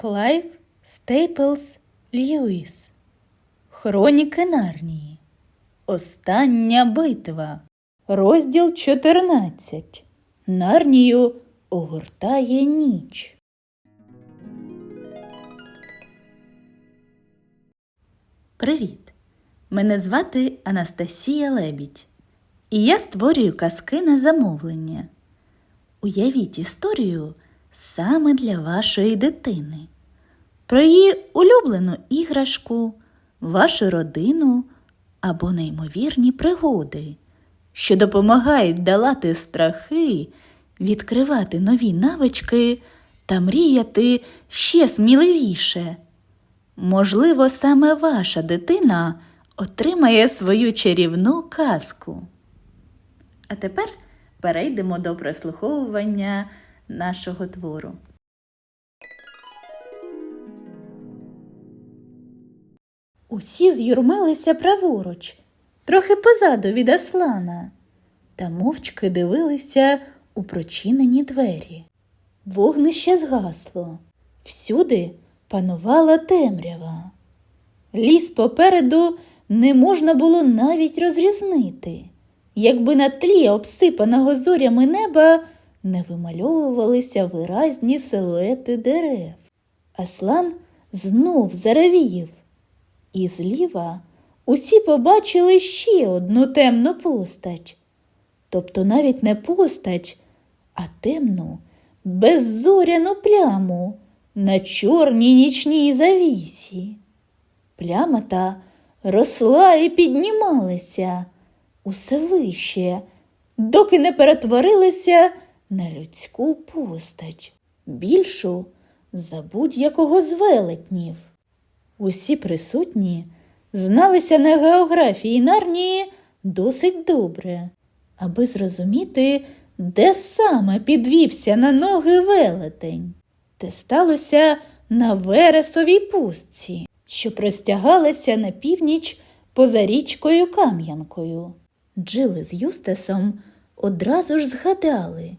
Клайв Стейплс Льюіс. Хроніки Нарнії. Остання битва. Розділ 14. Нарнію огортає ніч. Привіт! Мене звати Анастасія Лебідь. І я створюю казки на замовлення. Уявіть історію саме для вашої дитини, про її улюблену іграшку, вашу родину або неймовірні пригоди, що допомагають долати страхи, відкривати нові навички та мріяти ще сміливіше. Можливо, саме ваша дитина отримає свою чарівну казку. А тепер перейдемо до прослуховування нашого твору. Усі з'юрмилися праворуч, трохи позаду від Аслана, та мовчки дивилися у прочинені двері. Вогнище згасло. Всюди панувала темрява. Ліс попереду не можна було навіть розрізнити, якби на тлі обсипаного зорями неба не вимальовувалися виразні силуети дерев. Аслан знов заревів, і зліва усі побачили ще одну темну постать. Тобто навіть не постать, а темну, беззоряну пляму на чорній нічній завісі. Пляма та росла і піднімалася усе вище, доки не перетворилася на людську постать, більшу за будь-якого з велетнів. Усі присутні зналися на географії Нарнії досить добре, аби зрозуміти, де саме підвівся на ноги велетень. Те сталося на Вересовій пустці, що простягалася на північ поза річкою Кам'янкою. Джили з Юстасом одразу ж згадали,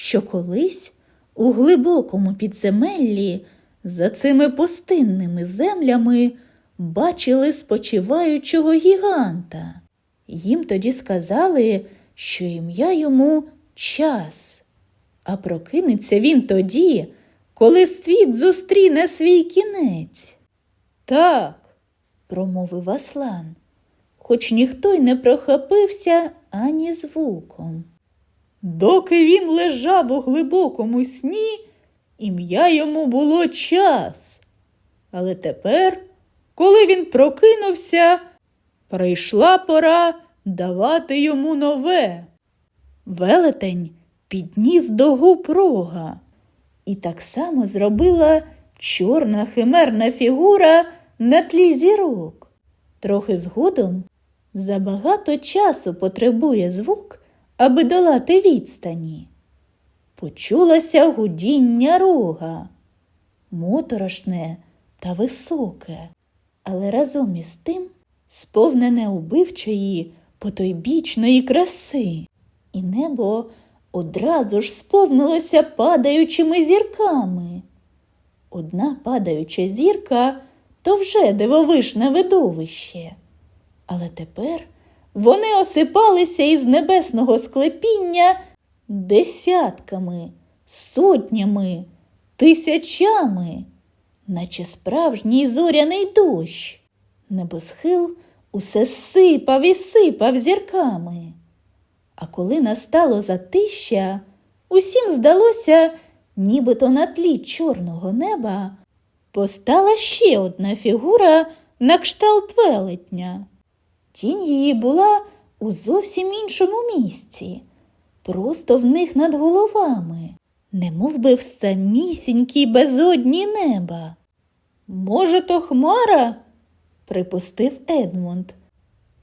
що колись у глибокому підземеллі за цими пустинними землями бачили спочиваючого гіганта. Їм тоді сказали, що ім'я йому час, а прокинеться він тоді, коли світ зустріне свій кінець. Так, промовив Аслан, хоч ніхто й не прохопився ані звуком. Доки він лежав у глибокому сні, ім'я йому було час. Але тепер, коли він прокинувся, прийшла пора давати йому нове. Велетень підніс до губ рога, і так само зробила чорна химерна фігура на тлі зірок. Трохи згодом забагато часу потребує звук, аби долати відстані. Почулося гудіння рога, моторошне та високе, але разом із тим сповнене убивчої потойбічної краси, і небо одразу ж сповнилося падаючими зірками. Одна падаюча зірка то вже дивовишне видовище. Але тепер вони осипалися із небесного склепіння десятками, сотнями, тисячами, наче справжній зоряний дощ. Небосхил усе сипав і сипав зірками. А коли настало затища, усім здалося, нібито на тлі чорного неба постала ще одна фігура на кшталт велетня. Тінь її була у зовсім іншому місці, просто в них над головами, немов би в самісінькій безодні неба. Може, то хмара? припустив Едмунд.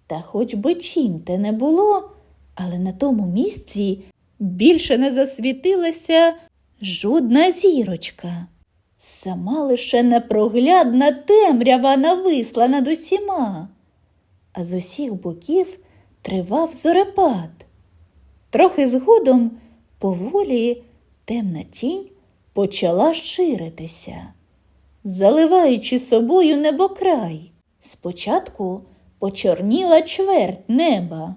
Та хоч би чим те не було, але на тому місці більше не засвітилася жодна зірочка. Сама лише непроглядна темрява нависла над усіма, а з усіх боків тривав зорепад. Трохи згодом поволі темна тінь почала ширитися. заливаючи собою небокрай. Спочатку почорніла чверть неба,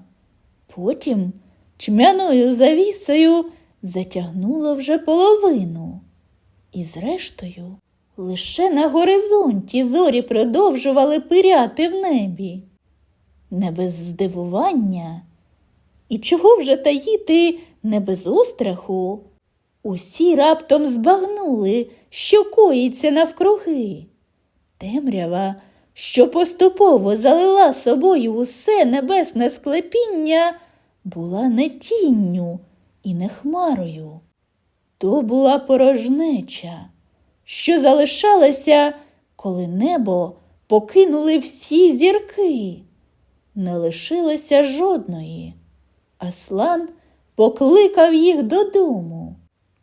потім чмяною завісою затягнуло вже половину. І зрештою, лише на горизонті зорі продовжували пиряти в небі. Не без здивування, і чого вже таїти не без остраху, усі раптом збагнули, що коїться навкруги. Темрява, що поступово залила собою усе небесне склепіння, була не тінню і не хмарою. То була порожнеча, що залишалася, коли небо покинули всі зірки. Не лишилося жодної. Аслан покликав їх додому.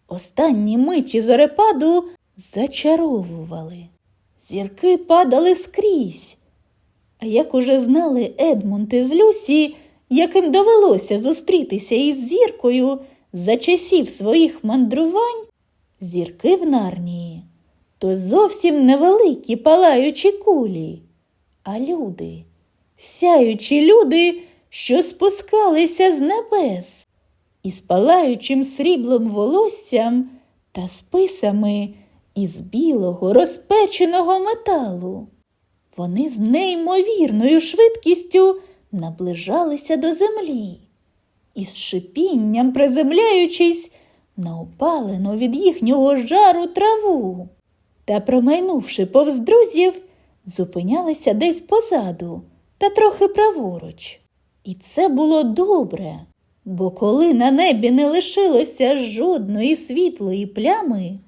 Останні миті зорепаду зачаровували. Зірки падали скрізь. А як уже знали Едмунд із Люсі, яким довелося зустрітися із зіркою за часів своїх мандрувань, зірки в Нарнії, то зовсім невеликі палаючі кулі, а люди, сяючі люди, що спускалися з небес, із палаючим сріблом волоссям та списами із білого розпеченого металу. Вони з неймовірною швидкістю наближалися до землі і з шипінням приземляючись на опалену від їхнього жару траву та, промайнувши повз друзів, зупинялися десь позаду та трохи праворуч. І це було добре, бо коли на небі не лишилося жодної світлої плями,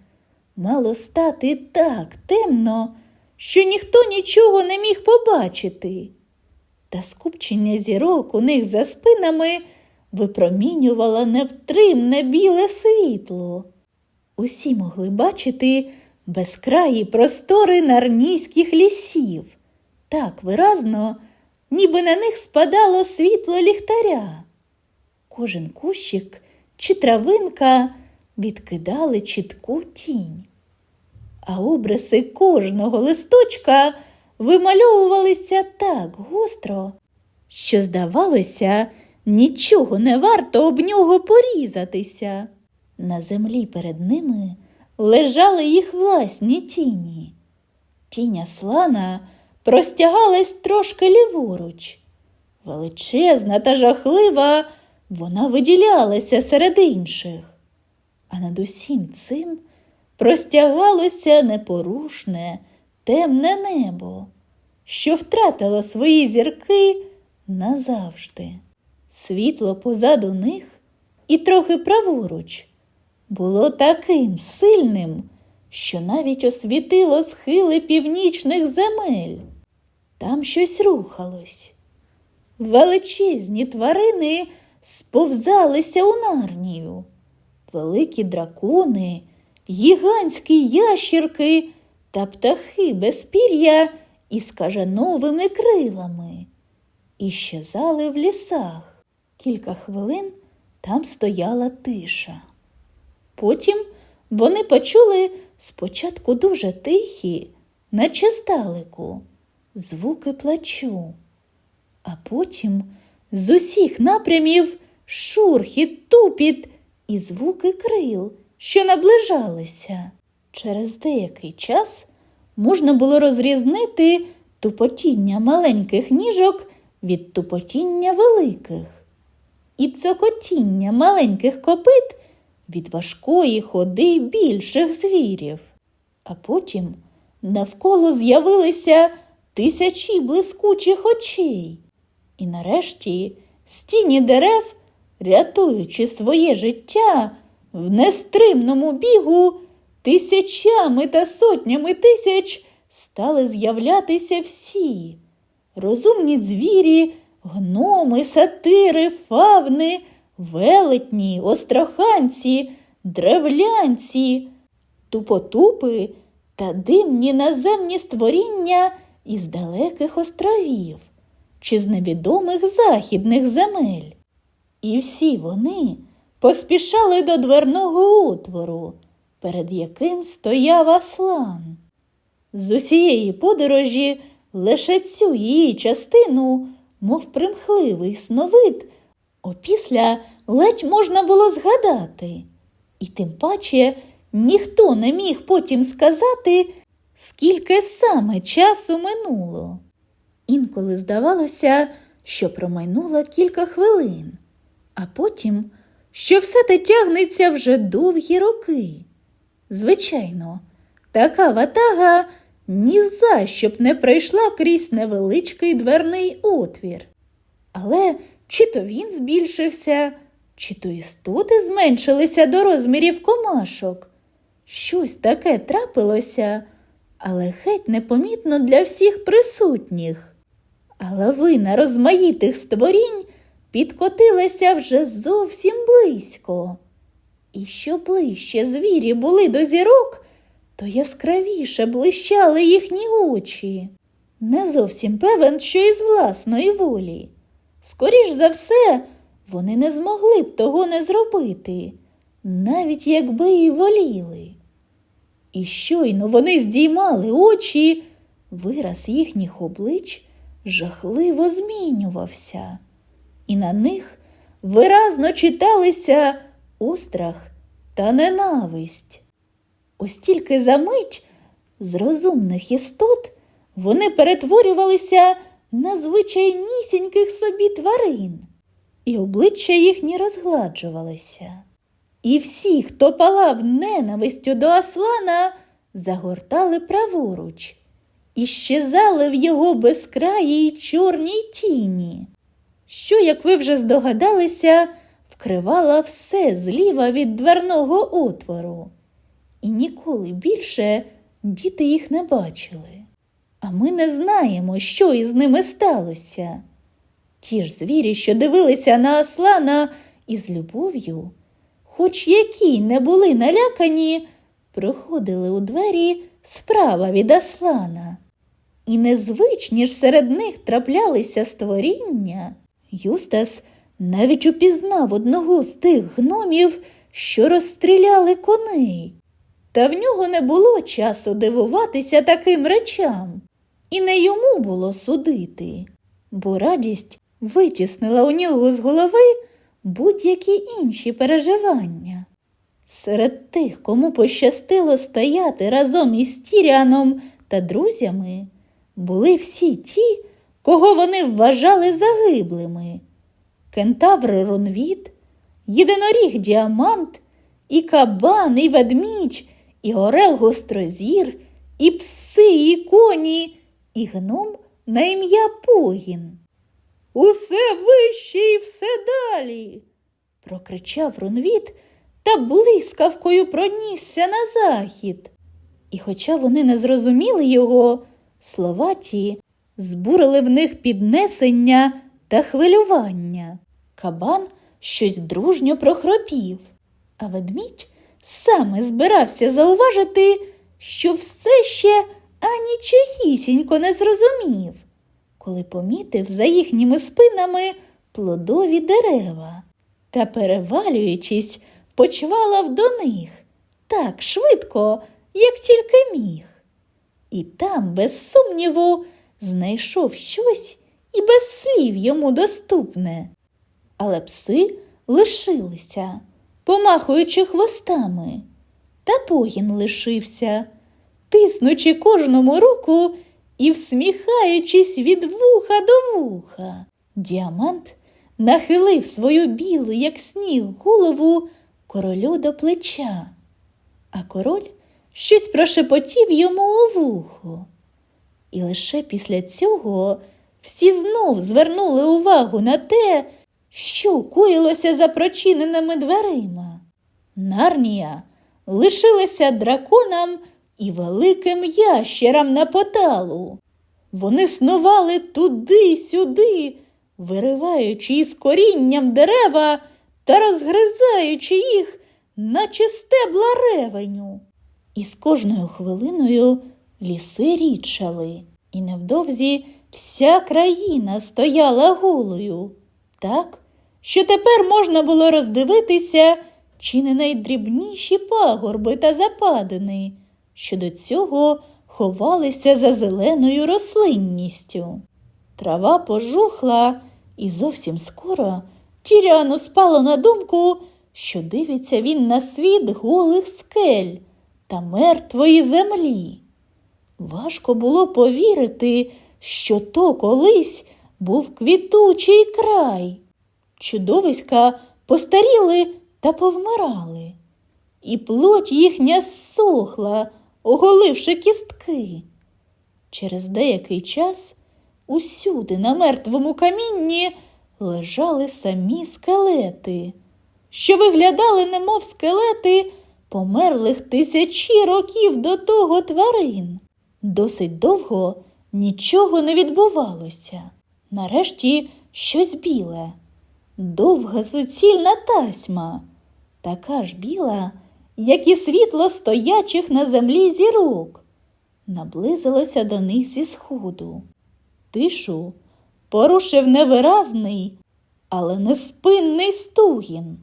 мало стати так темно, що ніхто нічого не міг побачити. Та скупчення зірок у них за спинами випромінювало невтримне біле світло. Усі могли бачити безкраї простори нарнійських лісів, так виразно, ніби на них спадало світло ліхтаря. Кожен кущик чи травинка відкидали чітку тінь, а обриси кожного листочка вимальовувалися так гостро, що, здавалося, нічого не варто об нього порізатися. На землі перед ними лежали їх власні тіні. Тінь Аслана простягалась трошки ліворуч. Величезна та жахлива, вона виділялася серед інших. А над усім цим простягалося непорушне, темне небо, що втратило свої зірки назавжди. Світло позаду них і трохи праворуч було таким сильним, що навіть освітило схили північних земель. Там щось рухалось. Величезні тварини сповзалися у нарнію, великі дракони, гігантські ящірки та птахи без пір'я із кажановими крилами. І щезали в лісах. Кілька хвилин там стояла тиша. Потім вони почули спочатку дуже тихі, наче здалеку, звуки плачу, а потім з усіх напрямів шурхіт, тупіт і звуки крил, що наближалися. Через деякий час можна було розрізнити тупотіння маленьких ніжок від тупотіння великих, і цокотіння маленьких копит від важкої ходи більших звірів. А потім навколо з'явилися тисячі блискучих очей. І нарешті з тіні дерев, рятуючи своє життя в нестримному бігу, тисячами та сотнями тисяч стали з'являтися всі розумні звірі, гноми, сатири, фавни, велетні, остроханці, древлянці, тупотупи та димні наземні створіння із далеких островів чи з невідомих західних земель. І всі вони поспішали до дверного отвору, перед яким стояв Аслан. З усієї подорожі лише цю її частину, мов примхливий сновид, опісля ледь можна було згадати. І тим паче ніхто не міг потім сказати, скільки саме часу минуло. Інколи здавалося, що промайнуло кілька хвилин, а потім, що все те тягнеться вже довгі роки. Звичайно, така ватага ні за що б не пройшла крізь невеличкий дверний отвір. Але чи то він збільшився, чи то істоти зменшилися до розмірів комашок. Щось таке трапилося, але геть непомітно для всіх присутніх. А лавина розмаїтих створінь підкотилася вже зовсім близько. І що ближче звірі були до зірок, то яскравіше блищали їхні очі. Не зовсім певен, що із власної волі. Скоріш за все, вони не змогли б того не зробити, навіть якби і воліли. І щойно вони здіймали очі, вираз їхніх облич жахливо змінювався, і на них виразно читалися острах та ненависть. Ось тільки за мить з розумних істот вони перетворювалися на звичайнісіньких собі тварин, і обличчя їхні розгладжувалися. І всі, хто палав ненавистю до Аслана, загортали праворуч і щезали в його безкраїй чорній тіні, що, як ви вже здогадалися, вкривала все зліва від дверного отвору. І ніколи більше діти їх не бачили. А ми не знаємо, що із ними сталося. Ті ж звірі, що дивилися на Аслана із любов'ю, хоч які не були налякані, проходили у двері справа від Аслана. І незвичні ж серед них траплялися створіння. Юстас навіть упізнав одного з тих гномів, що розстріляли коней. Та в нього не було часу дивуватися таким речам, і не йому було судити, бо радість витіснила у нього з голови будь-які інші переживання. Серед тих, кому пощастило стояти разом із Тіріаном та друзями, були всі ті, кого вони вважали загиблими. Кентавр Ронвіт, єдиноріг Діамант, і кабан, і ведмідь, і орел гострозір, і пси, і коні, і гном на ім'я Погін. Усе вище і все далі. прокричав Ронвіт та блискавкою пронісся на захід. І хоча вони не зрозуміли його, слова ті збурили в них піднесення та хвилювання. Кабан щось дружньо прохропів, а ведмідь саме збирався зауважити, що все ще анічогісінько не зрозумів, коли помітив за їхніми спинами плодові дерева та, перевалюючись, почвалав до них так швидко, як тільки міг. І там, без сумніву, знайшов щось і без слів йому доступне. Але пси лишилися, помахуючи хвостами, та погін лишився, тиснучи кожному руку і всміхаючись від вуха до вуха. Діамант нахилив свою білу, як сніг, голову королю до плеча, а король щось прошепотів йому у вухо. І лише після цього всі знов звернули увагу на те, що коїлося за прочиненими дверима. Нарнія лишилася драконам і великим ящерам на поталу. Вони снували туди-сюди, вириваючи із корінням дерева та розгризаючи їх, наче стебла ревеню. І з кожною хвилиною ліси рідшали, і невдовзі вся країна стояла голою, так, що тепер можна було роздивитися чи не найдрібніші пагорби та западини, що до цього ховалися за зеленою рослинністю. Трава пожухла, і зовсім скоро Тіріану спало на думку, що дивиться він на світ голих скель та мертвої землі. Важко було повірити, що то колись був квітучий край. Чудовиська постаріли та повмирали, і плоть їхня зсохла, оголивши кістки. Через деякий час усюди на мертвому камінні лежали самі скелети, що виглядали, немов скелети померлих тисячі років до того тварин. Досить довго нічого не відбувалося. Нарешті щось біле, довга суцільна тасьма, така ж біла, як і світло стоячих на землі зірок, наблизилося до них зі сходу. Тишу порушив невиразний, але неспинний стугін.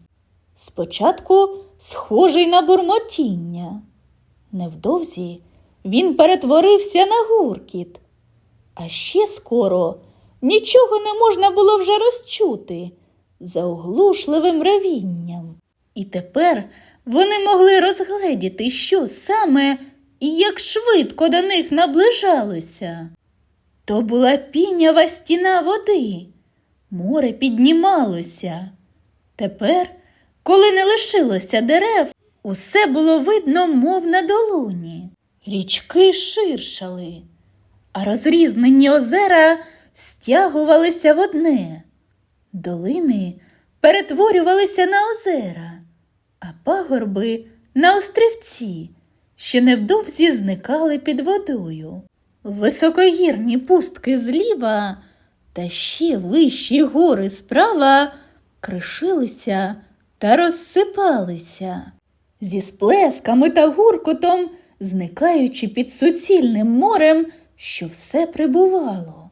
Спочатку схожий на бурмотіння. Невдовзі він перетворився на гуркіт, а ще скоро нічого не можна було вже розчути за оглушливим ревінням. І тепер вони могли розгледіти, що саме і як швидко до них наближалося. То була пінява стіна води. Море піднімалося. Тепер, коли не лишилося дерев, усе було видно, мов на долоні. Річки ширшали, а розрізнені озера стягувалися в одне. Долини перетворювалися на озера, а пагорби на острівці, що невдовзі зникали під водою. Високогірні пустки зліва та ще вищі гори справа кришилися та розсипалися, зі сплесками та гуркотом, зникаючи під суцільним морем, що все прибувало.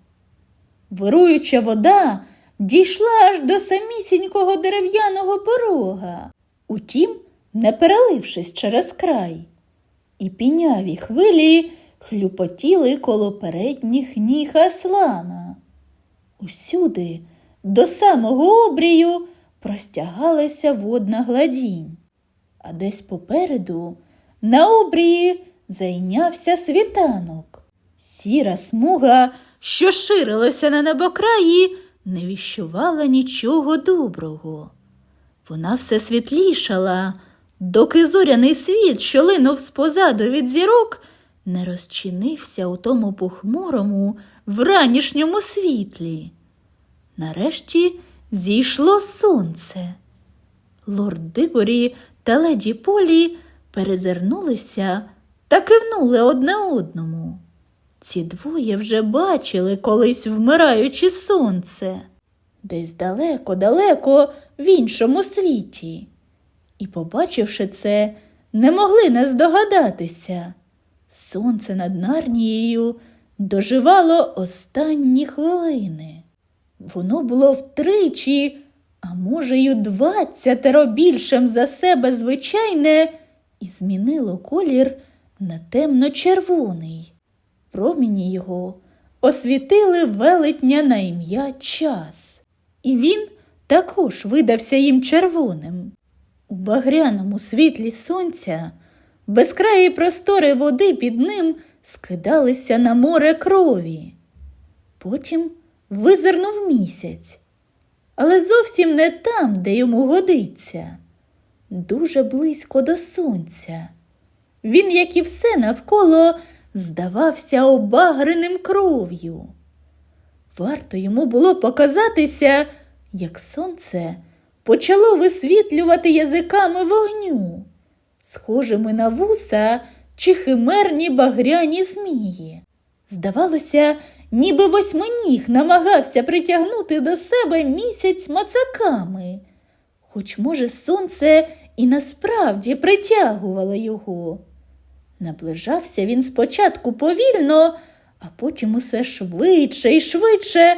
Вируюча вода дійшла аж до самісінького дерев'яного порога, утім, не перелившись через край, і піняві хвилі хлюпотіли коло передніх ніг Аслана. Усюди, до самого обрію, простягалася водна гладінь, а десь попереду на обрії зайнявся світанок. Сіра смуга, що ширилася на небокраї, не віщувала нічого доброго. Вона все світлішала, доки зоряний світ, що линув спозаду від зірок, не розчинився у тому похмурому вранішньому світлі. Нарешті зійшло сонце. Лорд Дигорі та леді Полі перезирнулися та кивнули одне одному. Ці двоє вже бачили колись вмираючи сонце, десь далеко-далеко в іншому світі. І, побачивши це, не могли не здогадатися. Сонце над Нарнією доживало останні хвилини. Воно було втричі, а може, й у двадцятеро більшим за себе звичайне, і змінило колір на темно-червоний. Проміні його освітили велетня на ім'я час, і він також видався їм червоним. У багряному світлі сонця безкраї простори води під ним скидалися на море крові. Потім визирнув місяць, але зовсім не там, де йому годиться, дуже близько до сонця. Він, як і все навколо, здавався обагреним кров'ю. Варто йому було показатися, як сонце почало висвітлювати язиками вогню, схожими на вуса чи химерні багряні змії. Здавалося, ніби восьминіг намагався притягнути до себе місяць мацаками, хоч, може, сонце і насправді притягувало його. Наближався він спочатку повільно, а потім усе швидше і швидше,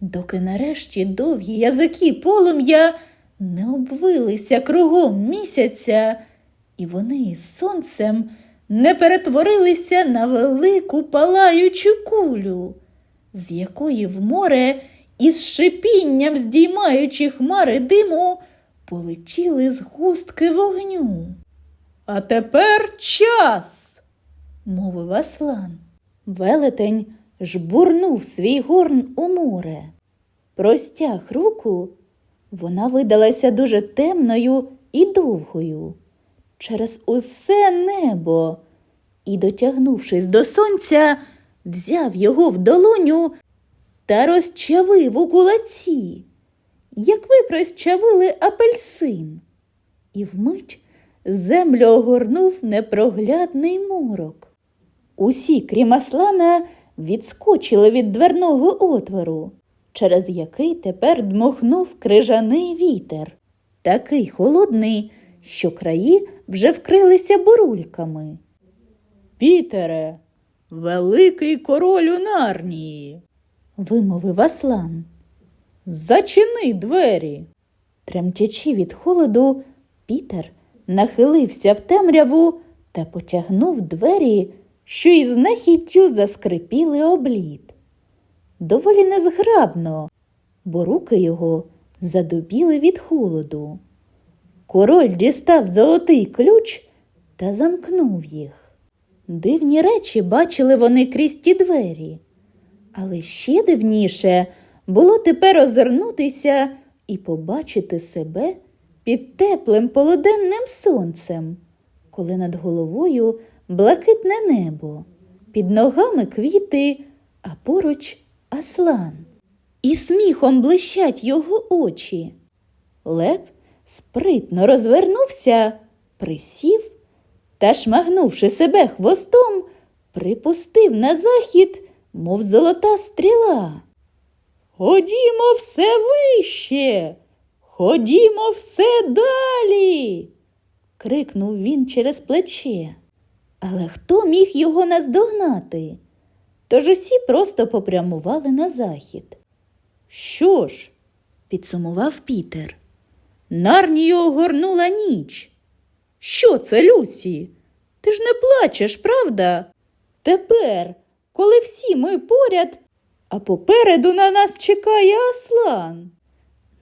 доки нарешті довгі язики полум'я не обвилися кругом місяця, і вони із сонцем не перетворилися на велику палаючу кулю, з якої в море із шипінням здіймаючи хмари диму полетіли згустки вогню. А тепер час, мовив Аслан. Велетень жбурнув свій горн у море. Простяг руку, вона видалася дуже темною і довгою через усе небо і, дотягнувшись до сонця, взяв його в долоню та розчавив у кулаці, як ви розчавили апельсин, і вмить землю огорнув непроглядний морок. Усі, крім Аслана, відскочили від дверного отвору, через який тепер дмухнув крижаний вітер, такий холодний, що краї вже вкрилися бурульками. Пітере, великий королю Нарнії, вимовив Аслан. Зачини двері. Тремтячи від холоду, Пітер нахилився в темряву та потягнув двері, що із нахіттю заскрипіли облід. Доволі незграбно, бо руки його задубіли від холоду. Король дістав золотий ключ та замкнув їх. Дивні речі бачили вони крізь ті двері, але ще дивніше було тепер озирнутися і побачити себе під теплим полуденним сонцем, коли над головою блакитне небо, під ногами квіти, а поруч аслан. І сміхом блищать його очі. Лев спритно розвернувся, присів та, шмагнувши себе хвостом, припустив на захід, мов золота стріла. Ходімо все вище, ходімо все далі. крикнув він через плече. Але хто міг його наздогнати? Тож усі просто попрямували на захід. Що ж? підсумував Пітер. Нарнію огорнула ніч. Що це, Люсі? Ти ж не плачеш, правда? Тепер, коли всі ми поряд, а попереду на нас чекає Аслан.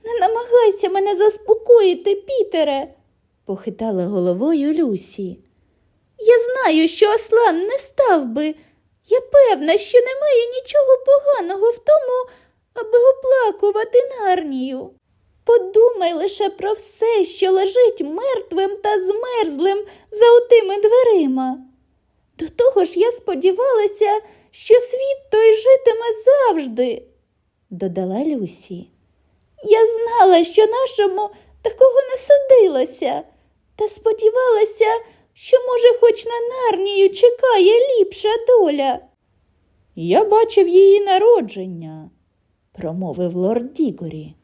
Не намагайся мене заспокоїти, Пітере, похитала головою Люсі. Я знаю, що Аслан не став би. Я певна, що немає нічого поганого в тому, аби оплакувати Нарнію. Подумай лише про все, що лежить мертвим та змерзлим за отими дверима. До того ж я сподівалася, що світ той житиме завжди, додала Люсі. Я знала, що нашому такого не судилося, та сподівалася, що, може, хоч на Нарнію чекає ліпша доля. Я бачив її народження, промовив лорд Дігорі.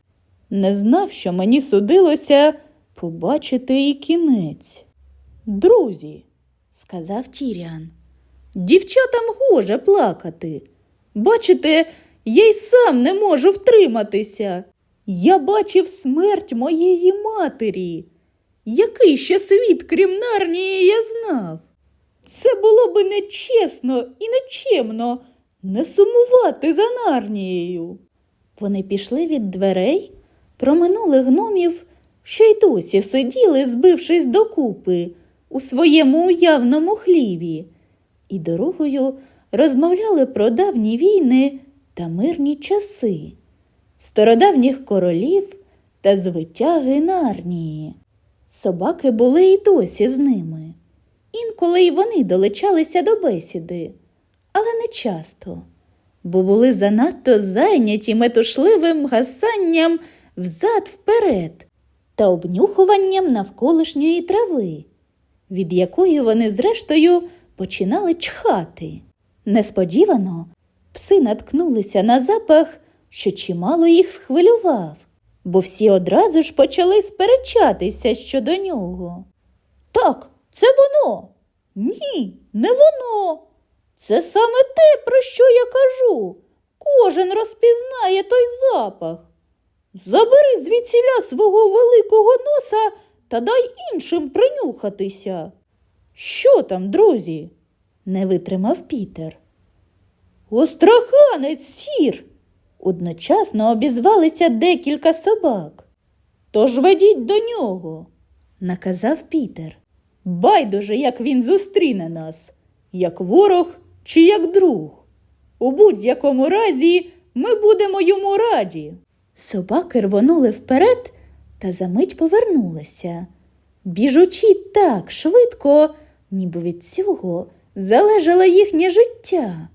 Не знав, що мені судилося побачити і кінець. Друзі, сказав Тіріан, дівчатам гоже плакати. Бачите, я й сам не можу втриматися. Я бачив смерть моєї матері. Який ще світ, крім Нарнії, я знав. Це було би нечесно і нечемно не сумувати за Нарнією. Вони пішли від дверей, проминули гномів, що й досі сиділи, збившись докупи у своєму уявному хліві, і дорогою розмовляли про давні війни та мирні часи, стародавніх королів та звитяги Нарнії. Собаки були й досі з ними. Інколи й вони долучалися до бесіди, але не часто, бо були занадто зайняті метушливим гасанням взад вперед та обнюхуванням навколишньої трави, від якої вони, зрештою, починали чхати. Несподівано пси наткнулися на запах, що чимало їх схвилював, бо всі одразу ж почали сперечатися щодо нього. Так, це воно. Ні, не воно. Це саме те, про що я кажу. Кожен розпізнає той запах. Забери звідсіля свого великого носа та дай іншим принюхатися. Що там, друзі? не витримав Пітер. Остраханець сір. Одночасно обізвалися декілька собак. Тож ведіть до нього, наказав Пітер. Байдуже, як він зустріне нас, як ворог чи як друг. У будь-якому разі ми будемо йому раді. Собаки рвонули вперед та за мить повернулися, біжучи так швидко, ніби від цього залежало їхнє життя,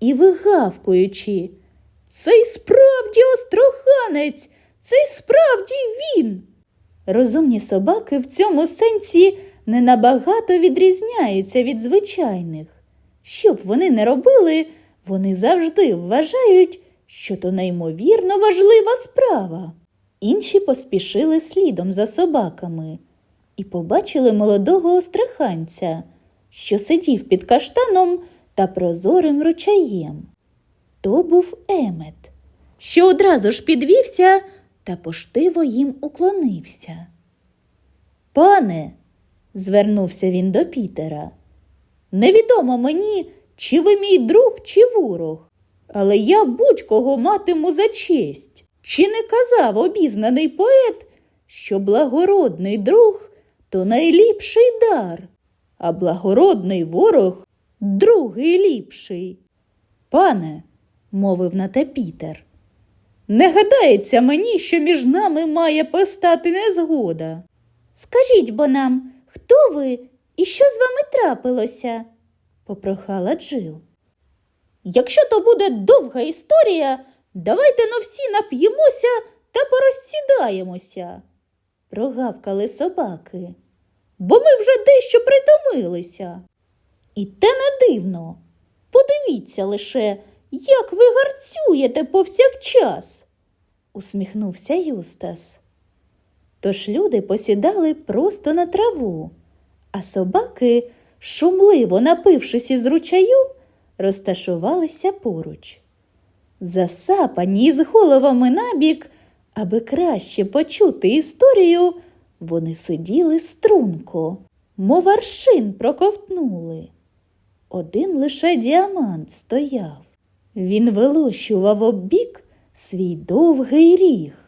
і вигавкуючи Цей справді остроханець, цей справді він. Розумні собаки в цьому сенсі не набагато відрізняються від звичайних. Що б вони не робили, вони завжди вважають, що то неймовірно важлива справа. Інші поспішили слідом за собаками і побачили молодого остраханця, що сидів під каштаном та прозорим ручаєм. То був Емет, що одразу ж підвівся та поштиво їм уклонився. Пане, звернувся він до Пітера, невідомо мені, чи ви мій друг, чи ворог, але я будь-кого матиму за честь. Чи не казав обізнаний поет, що благородний друг то найліпший дар, а благородний ворог другий ліпший. Пане, мовив на те Пітер, не гадається мені, що між нами має постати незгода. Скажіть бо нам, хто ви і що з вами трапилося? попрохала Джил. Якщо то буде довга історія, давайте но всі нап'ємося та порозсідаємося, прогавкали собаки, бо ми вже дещо притомилися. І те не дивно. Подивіться лише, як ви гарцюєте повсякчас, усміхнувся Юстас. Тож люди посідали просто на траву, а собаки, шумливо напившись із ручаю, розташувалися поруч. Засапані із головами набік, аби краще почути історію, вони сиділи струнко, мов аршин проковтнули. Один лише діамант стояв. Він вилощував оббік свій довгий ріг.